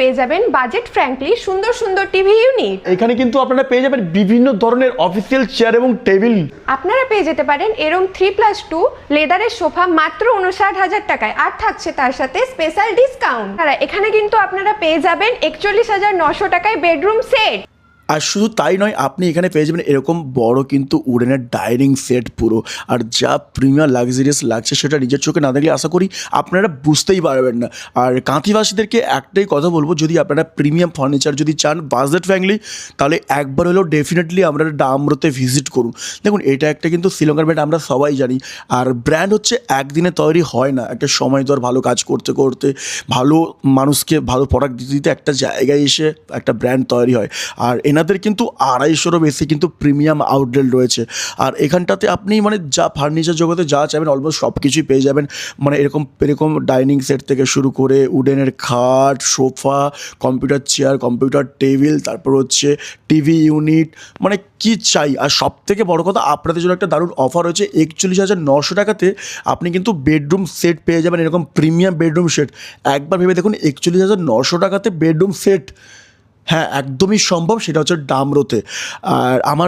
পেয়ে যাবেন budget frankly সুন্দর সুন্দর টিভি ইউনিট এখানে কিন্তু আপনারা পেয়ে যাবেন বিভিন্ন ধরনের অফিসিয়াল চেয়ার এবং টেবিল আপনারা পেয়ে যেতে পারেন এরম থ্রি প্লাস টু লেদারের সোফা মাত্র উনষাট হাজার টাকায়। আর থাকছে তার সাথে স্পেশাল ডিসকাউন্ট এখানে কিন্তু আপনারা পেয়ে যাবেন একচল্লিশ হাজার নশো টাকায় বেডরুম সেট আর শুধু তাই নয়, আপনি এখানে পেয়ে যাবেন এরকম বড় কিন্তু উডেনের ডাইনিং সেট পুরো। আর যা প্রিমিয়ার লাক্সারিয়াস লাগছে সেটা নিজের চোখে না দেখলে আশা করি আপনারা বুঝতেই পারবেন না। আর কাঁথিবাসীদেরকে একটাই কথা বলব, যদি আপনারা প্রিমিয়াম ফার্নিচার যদি চান বাজেট ফ্যামিলি তাহলে একবার হলেও ডেফিনেটলি আপনারা ডামরোতে ভিজিট করুন। দেখুন, এটা একটা কিন্তু শ্রীলঙ্কার ব্র্যান্ড আমরা সবাই জানি। আর ব্র্যান্ড হচ্ছে একদিনে তৈরি হয় না, একটা সময় ধর ভালো কাজ করতে করতে, ভালো মানুষকে ভালো প্রোডাক্ট দিতে একটা জায়গায় এসে একটা ব্র্যান্ড তৈরি হয়। আর এনাদের কিন্তু আড়াইশোরও বেশি কিন্তু প্রিমিয়াম আউটলেট রয়েছে। আর এখানটাতে আপনি মানে যা ফার্নিচার জগতে যা চাইবেন অলমোস্ট সব কিছুই পেয়ে যাবেন। মানে এরকম এরকম ডাইনিং সেট থেকে শুরু করে উডেনের খাট sofa computer chair computer table তারপর হচ্ছে টিভি ইউনিট মানে কি চাই? আর সব থেকে বড় কথা, আপনাদের জন্য একটা দারুণ অফার রয়েছে, একচল্লিশ হাজার নশো টাকাতে আপনি কিন্তু বেডরুম সেট পেয়ে যাবেন এরকম প্রিমিয়াম বেডরুম সেট একবার ভেবে দেখুন, একচল্লিশ হাজার নশো টাকাতে বেডরুম সেট হ্যাঁ একদমই সম্ভব সেটা হচ্ছে ডামরোতে। আর আমার